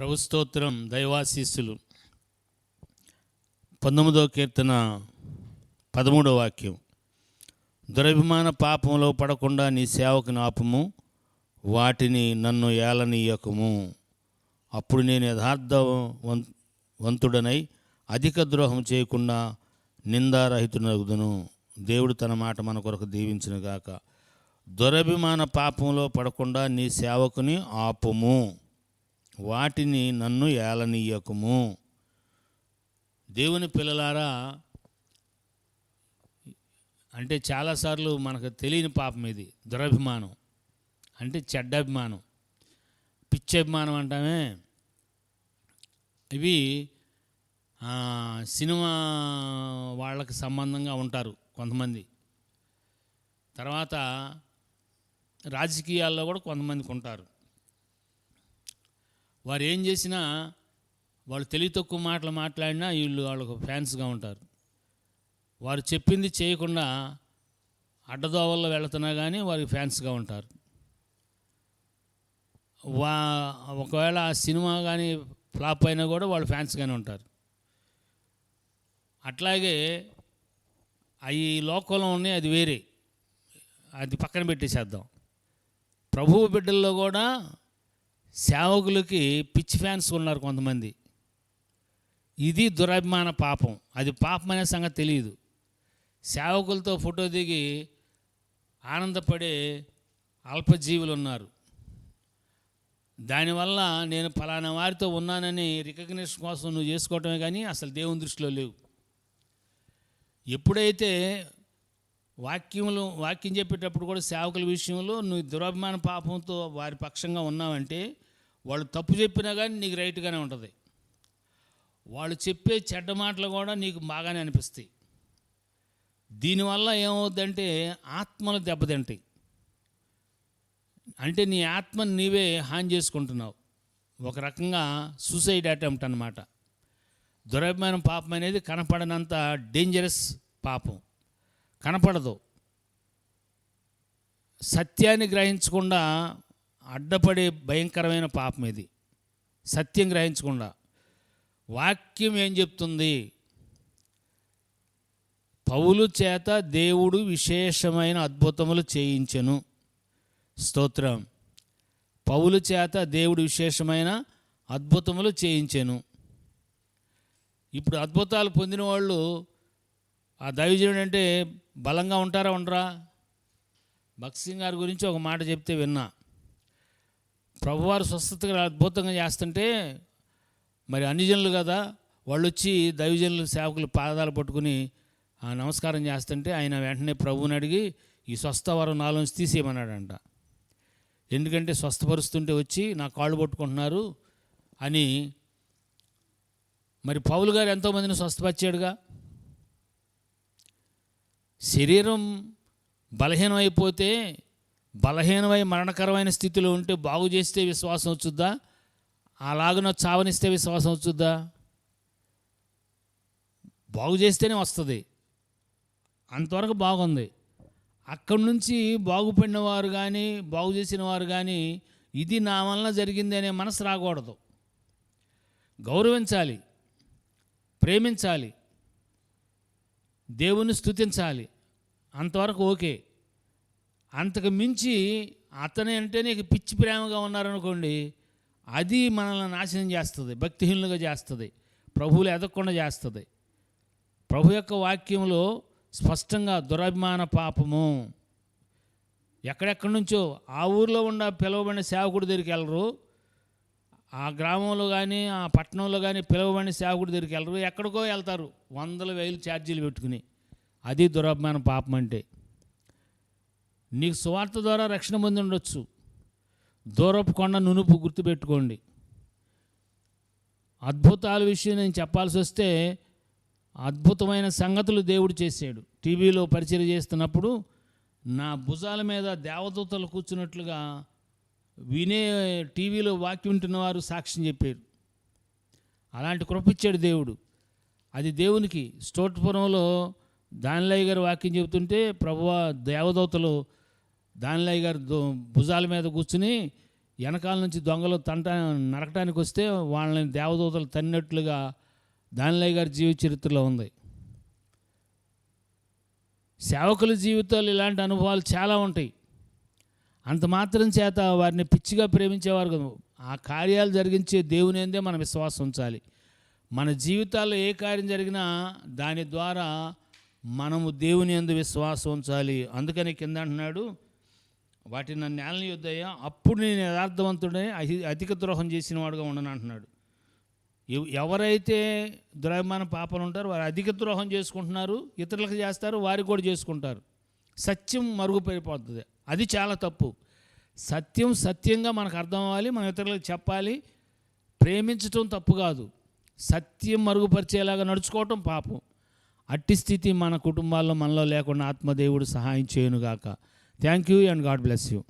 ప్రభుస్తోత్రం దైవాశీస్సులు. పంతొమ్మిదో కీర్తన పదమూడో వాక్యం. దురభిమాన పాపంలో పడకుండా నీ సేవకు నాపము వాటిని నన్ను ఏలనీయకము. అప్పుడు నేను యథార్థ వంతుడనై అధిక ద్రోహం చేయకుండా నిందారహితునగుదును దేవుడు తన మాట మన కొరకు దీవించిన గాక దురభిమాన పాపంలో పడకుండా నీ సేవకుని ఆపము. వాటిని నన్ను ఏలనీయకము. దేవుని పిల్లలారా అంటే చాలాసార్లు మనకు తెలియని పాపం ఇది దురభిమానం. అంటే చెడ్డాభిమానం. పిచ్చభిమానం పిచ్చి అభిమానం అంటామే. ఇవి సినిమా వాళ్ళకి సంబంధంగా ఉంటారు కొంతమంది. తర్వాత రాజకీయాల్లో కూడా కొంతమందికి ఉంటారు. వారు ఏం చేసినా వాళ్ళు తెలివి తక్కువ మాటలు మాట్లాడినా వీళ్ళు వాళ్ళకు ఫ్యాన్స్గా ఉంటారు. వారు చెప్పింది చేయకుండా అడ్డదోవల్లో వెళుతున్నా కానీ వారికి ఫ్యాన్స్గా ఉంటారు. వా ఒకవేళ ఆ సినిమా కానీ ఫ్లాప్ అయినా కూడా వాళ్ళు ఫ్యాన్స్గానే ఉంటారు. అట్లాగే అవి లోకంలో ఉన్నాయి అది వేరే. అది పక్కన పెట్టేసేద్దాం. ప్రభువు బిడ్డల్లో కూడా సేవకులకి పిచ్చి ఫ్యాన్స్ ఉన్నారు కొంతమంది. ఇది దురభిమాన పాపం. అది పాపం అనే సంగతి తెలియదు. సేవకులతో ఫోటో దిగి ఆనందపడే అల్పజీవులు ఉన్నారు దానివల్ల నేను ఫలానా వారితో ఉన్నానని రికగ్నిషన్ కోసం నువ్వు చేసుకోవటమే కానీ అసలు దేవుని దృష్టిలో లేవు. ఎప్పుడైతే వాక్యములు వాక్యం చెప్పేటప్పుడు కూడా సేవకుల విషయంలో నువ్వు దురభిమాన పాపంతో వారి పక్షంగా ఉన్నావంటే వాళ్ళు తప్పు చెప్పినా కానీ నీకు రైట్గానే ఉంటుంది. వాళ్ళు చెప్పే చెడ్డ మాటలు కూడా నీకు బాగానే అనిపిస్తాయి. దీనివల్ల ఏమవుద్దంటే ఆత్మలు దెబ్బతింటాయి. అంటే నీ ఆత్మని నీవే హాని చేసుకుంటున్నావు. ఒక రకంగా సూసైడ్ అటెంప్ట్ అనమాట దురభిమానం పాపం అనేది కనపడనంత డేంజరస్ పాపం. కనపడదు. సత్యాన్ని గ్రహించకుండా అడ్డపడే భయంకరమైన పాపం ఇది. సత్యం గ్రహించకుండా. వాక్యం ఏం చెప్తుంది? పౌలు చేత దేవుడు విశేషమైన అద్భుతములు చేయించెను. స్తోత్రం. పౌలు చేత దేవుడు విశేషమైన అద్భుతములు చేయించెను. ఇప్పుడు అద్భుతాలు పొందిన వాళ్ళు ఆ దైవజనుడు అంటే బలంగా ఉంటారా ఉండరా? భక్సింగ్ గారి గురించి ఒక మాట చెప్తే విన్నా. ప్రభువారు స్వస్థతగా అద్భుతంగా చేస్తుంటే మరి అన్యజనులు కదా వాళ్ళు వచ్చి దైవజనులు సేవకులు పాదాలు పట్టుకుని ఆ నమస్కారం చేస్తుంటే ఆయన వెంటనే ప్రభువుని అడిగి ఈ స్వస్థ వరం నాలోంచి తీసేయమన్నాడంట. ఎందుకంటే స్వస్థపరుస్తుంటే వచ్చి నా కాళ్ళు పట్టుకుంటున్నారు అని. మరి పౌలు గారు ఎంతోమందిని స్వస్థపరిచాడుగా? శరీరం బలహీనమైపోతే బలహీనమై మరణకరమైన స్థితిలో ఉంటే బాగు చేస్తే విశ్వాసం వచ్చుద్దా? అలాగున చావనిస్తే విశ్వాసం వచ్చుద్దా? బాగు చేస్తేనే వస్తుంది. అంతవరకు బాగుంది. అక్కడి నుంచి బాగుపడిన వారు కానీ బాగు చేసిన వారు కానీ ఇది నా వలన జరిగింది అనే మనసు రాకూడదు. గౌరవించాలి. ప్రేమించాలి. దేవుని స్తుతించాలి. అంతవరకు ఓకే. అంతకు మించి అతనే అంటే నీకు పిచ్చి ప్రేమగా ఉన్నారనుకోండి అది మనల్ని నాశనం చేస్తుంది భక్తిహీనులుగా చేస్తుంది ప్రభువులు ఎదగకుండా చేస్తుంది. ప్రభు యొక్క వాక్యంలో స్పష్టంగా దురభిమాన పాపము. ఎక్కడెక్కడి నుంచో ఆ ఊర్లో ఉన్న పిలువబడిన సేవకుడి దగ్గరికి వెళ్ళరు. ఆ గ్రామంలో కానీ ఆ పట్టణంలో కానీ పిలువబడిన సేవకుడి దగ్గరికి వెళ్ళరు. ఎక్కడికో వెళ్తారు. వందల వేలు ఛార్జీలు పెట్టుకుని. అది దురభిమాన పాపం అంటే. నీకు సువార్త ద్వారా రక్షణ పొంది ఉండొచ్చు. దూరపు కొండ నునుపు గుర్తుపెట్టుకోండి. అద్భుతాల విషయం నేను చెప్పాల్సి వస్తే అద్భుతమైన సంగతులు దేవుడు చేశాడు. టీవీలో పరిచయం చేస్తున్నప్పుడు నా భుజాల మీద దేవదూతలు కూర్చున్నట్లుగా వినే టీవీలో వాక్యం వింటున్నవారు సాక్ష్యం చెప్పారు. అలాంటి కృపిచ్చాడు దేవుడు. అది దేవునికి స్టోట్పురంలో దానిలయ్య గారు వాక్యం చెబుతుంటే ప్రభువా దేవదూతలు దానిలయ్య గారు భుజాల మీద కూర్చుని వెనకాల నుంచి దొంగలు తంట నరకటానికి వస్తే వాళ్ళని దేవదూతలు తన్నినట్లుగా దానిలయ్య గారి జీవిత చరిత్రలో ఉంది. సేవకుల జీవితాలు ఇలాంటి అనుభవాలు చాలా ఉంటాయి. అంత మాత్రం చేత వారిని పిచ్చిగా ప్రేమించేవారు కాదు. ఆ కార్యాలు జరిగించే దేవుని ఎందే మన విశ్వాసం ఉంచాలి. మన జీవితాల్లో ఏ కార్యం జరిగినా దాని ద్వారా మనము దేవుని ఎందు విశ్వాసం ఉంచాలి. అందుకని కింద అంటున్నాడు వాటిని నన్ను నేలని యుద్ధయ్యా అప్పుడు నేను యథార్థవంతుడే అహి- అధిక ద్రోహం చేసిన వాడుగా ఉండను అంటున్నాడు. ఎవరైతే ద్రవ్యమాన పాపలు ఉంటారో వారు అధిక ద్రోహం చేసుకుంటున్నారు ఇతరులకు చేస్తారు వారికి కూడా చేసుకుంటారు. సత్యం మరుగుపడిపోతుంది. అది చాలా తప్పు. సత్యం సత్యంగా మనకు అర్థం అవ్వాలి మనం ఇతరులకు చెప్పాలి. ప్రేమించటం తప్పు కాదు. సత్యం మరుగుపరిచేలాగా నడుచుకోవటం పాపం. అట్టి స్థితి మన కుటుంబాల్లో మనలో లేకుండా ఆత్మదేవుడు సహాయం చేయనుగాక. Thank you and God bless you